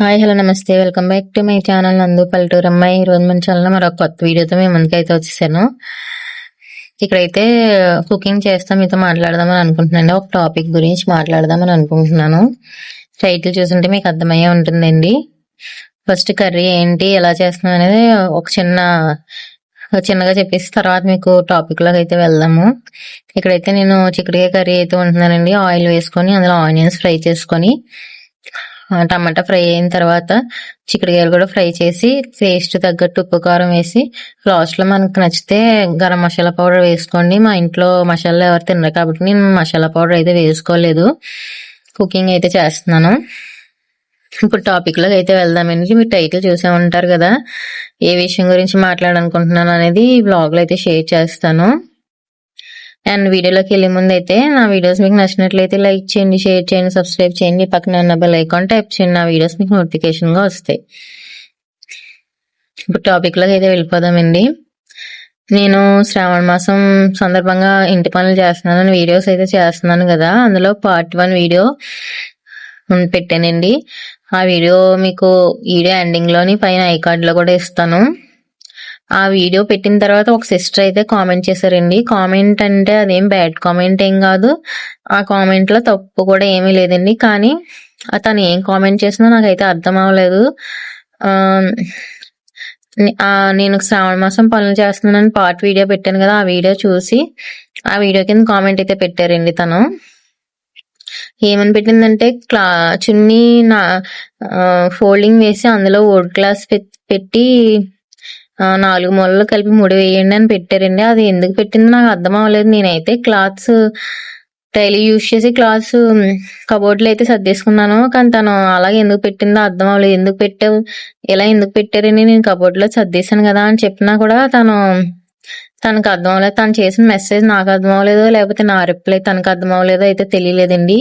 Hi hello నమస్తే. Welcome back to my channel నందు పల్లెటూరు అమ్మాయి. ఈ రోజు మన ఛానల్లో మరొక కొత్త వీడియోతో మేము ముందుకైతే వచ్చేసాను. ఇక్కడైతే uh, కుకింగ్ చేస్తాం మీతో మాట్లాడదామని అనుకుంటున్నాను ఒక టాపిక్ గురించి మాట్లాడదామని అనుకుంటున్నాను. టైటిల్ చూసుంటే మీకు అర్థమయ్యే ఉంటుందండి. ఫస్ట్ కర్రీ ఏంటి ఎలా చేస్తున్నాం అనేది ఒక చిన్న చిన్నగా చెప్పేసి తర్వాత మీకు టాపిక్లోకి అయితే వెళ్దాము. ఇక్కడైతే నేను చిక్కుడుకాయ కర్రీ అయితే ఉంటున్నానండి ఆయిల్ వేసుకొని అందులో ఆనియన్స్ ఫ్రై చేసుకొని టమాటా ఫ్రై అయిన తర్వాత చిక్కుడుకాయలు కూడా ఫ్రై చేసి టేస్ట్ తగ్గట్టు ఉప్పు కారం వేసి లాస్ట్లో మనకు నచ్చితే గరం మసాలా పౌడర్ వేసుకోండి. మా ఇంట్లో మసాలా ఎవరు తినరు కాబట్టి నేను మసాలా పౌడర్ అయితే వేసుకోలేదు. కుకింగ్ అయితే చేస్తున్నాను. ఇప్పుడు టాపిక్లోకి అయితే వెళ్దామండి మీరు టైటిల్ చూసే ఉంటారు కదా. ఏ విషయం గురించి మాట్లాడాలనుకుంటున్నాను అనేది బ్లాగ్లో అయితే షేర్ చేస్తాను. అండ్ వీడియోలోకి వెళ్ళే ముందు అయితే నా వీడియోస్ మీకు నచ్చినట్లయితే లైక్ చేయండి షేర్ చేయండి సబ్స్క్రైబ్ చేయండి. పక్కన ఉన్న బెల్ ఐకాన్ టైప్ చేయండి. నా వీడియోస్ మీకు నోటిఫికేషన్గా వస్తాయి. ఇప్పుడు టాపిక్లోకి అయితే వెళ్ళిపోదామండి. నేను శ్రావణ మాసం సందర్భంగా ఇంటి పనులు చేస్తున్నాను వీడియోస్ అయితే చేస్తున్నాను కదా. అందులో పార్ట్ వన్ వీడియో పెట్టానండి. ఆ వీడియో మీకు వీడియో ఎండింగ్లోని పైన ఐ కూడా ఇస్తాను. ఆ వీడియో పెట్టిన తర్వాత ఒక సిస్టర్ అయితే కామెంట్ చేశారండి. కామెంట్ అంటే అదేం బ్యాడ్ కామెంట్ ఏం కాదు. ఆ కామెంట్లో తప్పు కూడా ఏమీ లేదండి. కానీ తను ఏం కామెంట్ చేసినా నాకైతే అర్థం అవ్వలేదు. ఆ, నేను శ్రావణ మాసం పనులు చేస్తున్నానని పార్ట్ వీడియో పెట్టాను కదా ఆ వీడియో చూసి ఆ వీడియో కింద కామెంట్ అయితే పెట్టారండి తను. ఏమని పెట్టిందంటే క్లా చున్నీ నా ఫోల్డింగ్ వేసి అందులో ఓల్డ్ క్లాస్ పెట్టి నాలుగు మూలలు కలిపి ముడి వేయండి అని పెట్టారండి. అది ఎందుకు పెట్టిందో నాకు అర్థం అవ్వలేదు. నేనైతే క్లాత్స్ డైలీ యూజ్ చేసి క్లాత్స్ కబోర్డ్లో అయితే సర్దేసుకున్నాను. కానీ తను అలాగే ఎందుకు పెట్టిందో అర్థం అవ్వలేదు. ఎందుకు పెట్టావు? ఇలా ఎందుకు పెట్టారని నేను కబోర్డ్లో సర్దేశాను కదా అని చెప్పినా కూడా తను తనకు అర్థం అవ్వలేదు. తను చేసిన మెసేజ్ నాకు అర్థం అవ్వలేదో లేకపోతే నా రిప్లై తనకు అర్థం అవ్వలేదో అయితే తెలియలేదండి.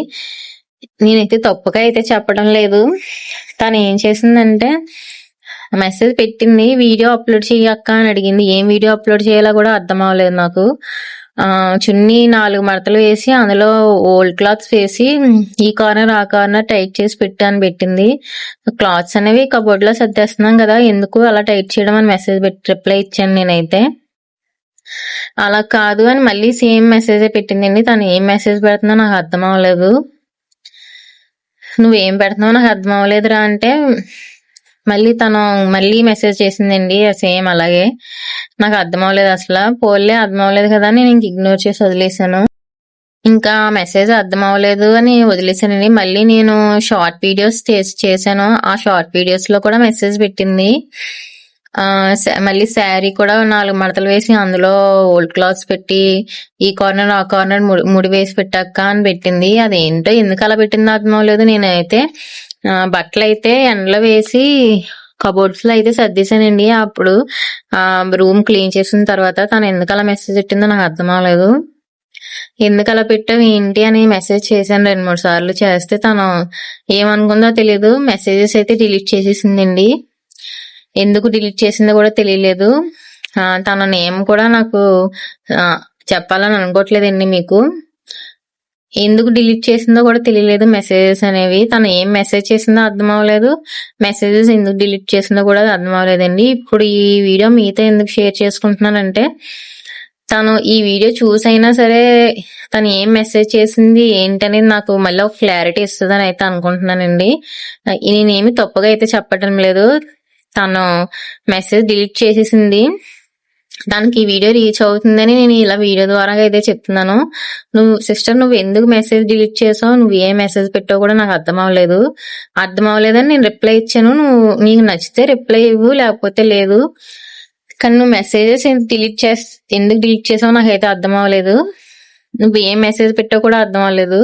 నేనైతే తప్పుగా అయితే చెప్పడం లేదు. తను ఏం చేసిందంటే మెసేజ్ పెట్టింది వీడియో అప్లోడ్ చేయక్క అని అడిగింది. ఏం వీడియో అప్లోడ్ చేయాలో కూడా అర్థం అవ్వలేదు నాకు. చున్నీ నాలుగు మడతలు వేసి అందులో ఓల్డ్ క్లాత్స్ వేసి ఈ కార్నర్ ఆ కార్నర్ టైట్ చేసి పెట్టా అని పెట్టింది. క్లాత్స్ అనేవి కబోర్డ్లో సర్దేస్తున్నాం కదా ఎందుకు అలా టైట్ చేయడం అని మెసేజ్ పెట్టి రిప్లై ఇచ్చాను నేనైతే. అలా కాదు అని మళ్ళీ సేమ్ మెసేజ్ పెట్టిందండి. తను ఏం మెసేజ్ పెడుతుందో నాకు అర్థం అవ్వలేదు. నువ్వేం పెడుతున్నావు నాకు అర్థం అవ్వలేదురా అంటే మళ్ళీ తను మళ్ళీ మెసేజ్ చేసిందండి సేమ్ అలాగే. నాకు అర్థం అవ్వలేదు అసలు. పోలే అర్థం అవ్వలేదు కదా అని నేను ఇంక ఇగ్నోర్ చేసి వదిలేసాను ఇంకా మెసేజ్ అర్థం అవ్వలేదు అని వదిలేసానండి మళ్ళీ నేను షార్ట్ వీడియోస్ చేశాను. ఆ షార్ట్ వీడియోస్లో కూడా మెసేజ్ పెట్టింది. స- మళ్ళీ శారీ కూడా నాలుగు మడతలు వేసి అందులో ఓల్డ్ క్లాత్స్ పెట్టి ఈ కార్నర్ ఆ కార్నర్ ముడి వేసి పెట్టాక అని పెట్టింది. అదేంటో ఎందుకు అలా పెట్టిందో అర్థం అవ్వలేదు నేనైతే. బట్టలు అయితే ఎండలో వేసి కబోర్డ్స్లో అయితే సర్దేశానండి. అప్పుడు ఆ రూమ్ క్లీన్ చేసిన తర్వాత తను ఎందుకు అలా మెసేజ్ పెట్టిందో నాకు అర్థం అవ్వలేదు. ఎందుకు అలా పెట్టావు? ఏంటి అని మెసేజ్ చేశాను రెండు మూడు సార్లు. చేస్తే తను ఏమనుకుందో తెలియదు మెసేజెస్ అయితే డిలీట్ చేసేసిందండి. ఎందుకు డిలీట్ చేసిందో కూడా తెలియలేదు. తన నేమ్ కూడా నాకు చెప్పాలని అనుకోవట్లేదండి మీకు. ఎందుకు డిలీట్ చేసిందో కూడా తెలియలేదు మెసేజెస్ అనేవి. తను ఏం మెసేజ్ చేసిందో అర్థం అవ్వలేదు. మెసేజెస్ ఎందుకు డిలీట్ చేసిందో కూడా అర్థం అవ్వలేదండి. ఇప్పుడు ఈ వీడియో మీతో ఎందుకు షేర్ చేసుకుంటున్నానంటే తను ఈ వీడియో చూసైనా సరే తను ఏం మెసేజ్ చేసింది ఏంటనేది నాకు మళ్ళీ ఒక క్లారిటీ ఇస్తుందని అయితే అనుకుంటున్నానండి. నేనేమి తప్పుగా అయితే చెప్పడం లేదు. తను మెసేజ్ డిలీట్ చేసేసింది. దానికి ఈ వీడియో రీచ్ అవుతుందని నేను ఇలా వీడియో ద్వారా అయితే చెప్తున్నాను. నువ్వు సిస్టర్ నువ్వు ఎందుకు మెసేజ్ డిలీట్ చేసావు? నువ్వు ఏ మెసేజ్ పెట్టావు కూడా నాకు అర్థం అవ్వలేదు. అర్థం అవ్వలేదని నేను రిప్లై ఇచ్చాను. నువ్వు నీకు నచ్చితే రిప్లై ఇవ్వు లేకపోతే లేదు. కానీ నువ్వు మెసేజెస్ డిలీట్ చేస్ ఎందుకు డిలీట్ చేసావు నాకైతే అర్థం అవ్వలేదు. నువ్వు ఏం మెసేజ్ పెట్టావు కూడా అర్థం అవ్వలేదు.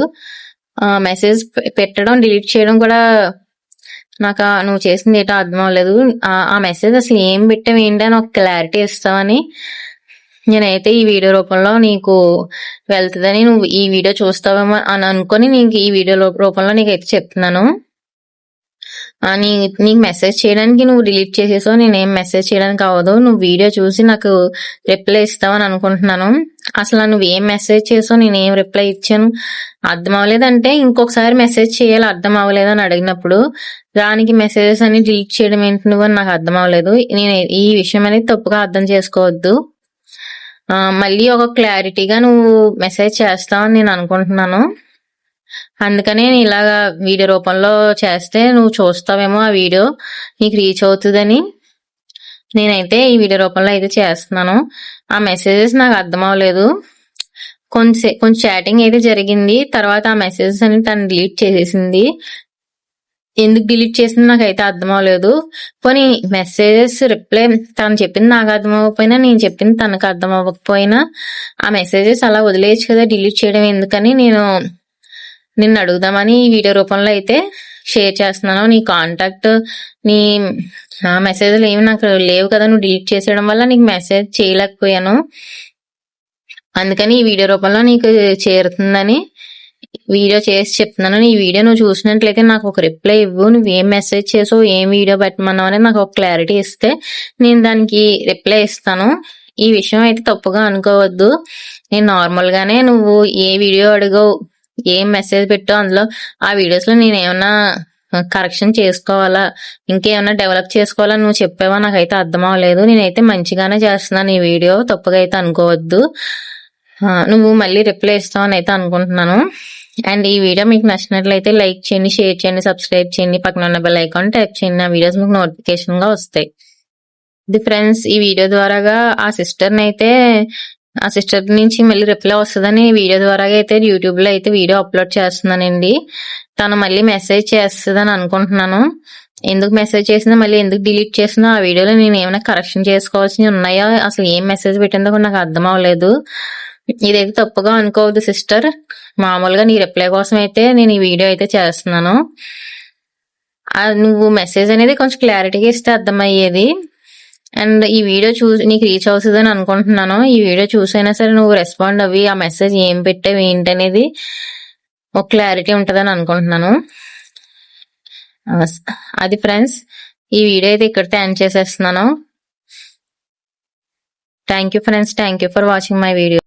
ఆ మెసేజ్ పెట్టడం డిలీట్ చేయడం కూడా నాకు ఆ నువ్వు చేసింది ఏంటో అర్థం అవ్వలేదు. ఆ- మెసేజ్ అసలు ఏం పెట్టావు ఏంటి అని ఒక క్లారిటీ ఇస్తావని నేనైతే ఈ వీడియో రూపంలో నీకు వెళ్తుందని నువ్వు ఈ వీడియో చూస్తావేమో అని అనుకుని నీకు ఈ వీడియో రూ- రూపంలో నీకైతే చెప్తున్నాను. నీ నీకు మెసేజ్ చేయడానికి నువ్వు డిలీట్ చేసేసావు. నేనేం మెసేజ్ చేయడానికి అవ్వదు. నువ్వు వీడియో చూసి నాకు రిప్లై ఇస్తావని అనుకుంటున్నాను. అసలు నువ్వు ఏం మెసేజ్ చేసావు? నేను ఏం రిప్లై ఇచ్చాను? అర్థం అవ్వలేదంటే ఇంకొకసారి మెసేజ్ చేయాలి అర్థం అవ్వలేదు అని అడిగినప్పుడు దానికి మెసేజెస్ అని డిలీట్ చేయడం ఏంటి నువ్వు అని నాకు అర్థం అవ్వలేదు. నేను ఈ విషయం అనేది తప్పుగా అర్థం చేసుకోవద్దు. మళ్ళీ ఒక క్లారిటీగా నువ్వు మెసేజ్ చేస్తావు అని నేను అనుకుంటున్నాను. అందుకనే నేను ఇలాగా వీడియో రూపంలో చేస్తే నువ్వు చూస్తావేమో ఆ వీడియో నీకు రీచ్ అవుతుందని. నేనైతే ఈ వీడియో రూపంలో అయితే చేస్తున్నాను. ఆ మెసేజెస్ నాకు అర్థం అవ్వలేదు. కొంచెం కొంచెం చాటింగ్ అయితే జరిగింది. తర్వాత ఆ మెసేజెస్ అని తను డిలీట్ చేసేసింది. ఎందుకు డిలీట్ చేసింది నాకైతే అర్థం అవ్వలేదు. పోనీ మెసేజెస్ రిప్లై తను చెప్పింది నాకు అర్థం అవ్వకపోయినా నేను చెప్పింది తనకు అర్థం అవ్వకపోయినా ఆ మెసేజెస్ అలా వదిలేయచ్చు కదా డిలీట్ చేయడం ఎందుకని నేను నిన్ను అడుగుదామని ఈ వీడియో రూపంలో అయితే షేర్ చేస్తున్నాను. నీ కాంటాక్ట్ నీ మెసేజ్లు ఏమి నాకు లేవు కదా నువ్వు డిలీట్ చేసేయడం వల్ల నీకు మెసేజ్ చేయలేకపోయాను. అందుకని ఈ వీడియో రూపంలో నీకు చేరుతుందని వీడియో చేసి చెప్తున్నాను. ఈ వీడియో నువ్వు చూసినట్లయితే నాకు ఒక రిప్లై ఇవ్వు. నువ్వు ఏం మెసేజ్ చేసావు ఏం వీడియో పెట్టమన్నావు అనేది నాకు ఒక క్లారిటీ ఇస్తే నేను దానికి రిప్లై ఇస్తాను. ఈ విషయం అయితే తప్పుగా అనుకోవద్దు. నేను నార్మల్గానే నువ్వు ఏ వీడియో అడిగావు ఏం మెసేజ్ పెట్టావు అందులో ఆ వీడియోస్లో నేను ఏమన్నా కరెక్షన్ చేసుకోవాలా? ఇంకేమన్నా డెవలప్ చేసుకోవాలా? నువ్వు చెప్పావా నాకైతే అర్థం అవ్వలేదు. నేనైతే మంచిగానే చేస్తున్నాను ఈ వీడియో. తప్పుగా అయితే అనుకోవద్దు. నువ్వు మళ్ళీ రిప్లై ఇస్తావని అయితే అనుకుంటున్నాను. అండ్ ఈ వీడియో మీకు నచ్చినట్లయితే లైక్ చేయండి షేర్ చేయండి సబ్స్క్రైబ్ చేయండి. పక్కన ఉన్న బెల్ ఐకాన్ టైప్ చేయండి. నా వీడియోస్ మీకు నోటిఫికేషన్గా వస్తాయి. ఇది ఫ్రెండ్స్ ఈ వీడియో ద్వారాగా ఆ సిస్టర్ని అయితే ఆ సిస్టర్ నుంచి మళ్ళీ రిప్లై వస్తుందని వీడియో ద్వారా అయితే యూట్యూబ్లో అయితే వీడియో అప్లోడ్ చేస్తున్నానండి. తను మళ్ళీ మెసేజ్ చేస్తుందని అనుకుంటున్నాను. ఎందుకు మెసేజ్ చేసినా మళ్ళీ ఎందుకు డిలీట్ చేసినా ఆ వీడియోలో నేను ఏమైనా కరెక్షన్ చేసుకోవాల్సి ఉన్నాయా? అసలు ఏం మెసేజ్ పెట్టిందో కూడా నాకు అర్థం అవ్వలేదు. ఇదైతే తప్పుగా అనుకోవద్దు సిస్టర్. మామూలుగా నీ రిప్లై కోసం అయితే నేను ఈ వీడియో అయితే చేస్తున్నాను. నువ్వు మెసేజ్ అనేది కొంచెం క్లారిటీగా ఇస్తే అర్థమయ్యేది. అండ్ ఈ వీడియో చూసి నీకు రీచ్ అవుతుందని అనుకుంటున్నాను. ఈ వీడియో చూసైనా సరే నువ్వు రెస్పాండ్ అవ్వి ఆ మెసేజ్ ఏం పెట్టావు ఏంటనేది ఒక క్లారిటీ ఉంటుందని అనుకుంటున్నాను. అది ఫ్రెండ్స్ ఈ వీడియో అయితే ఇక్కడితో ఎండ్ చేసేస్తున్నాను. Thank you friends thank you for watching my video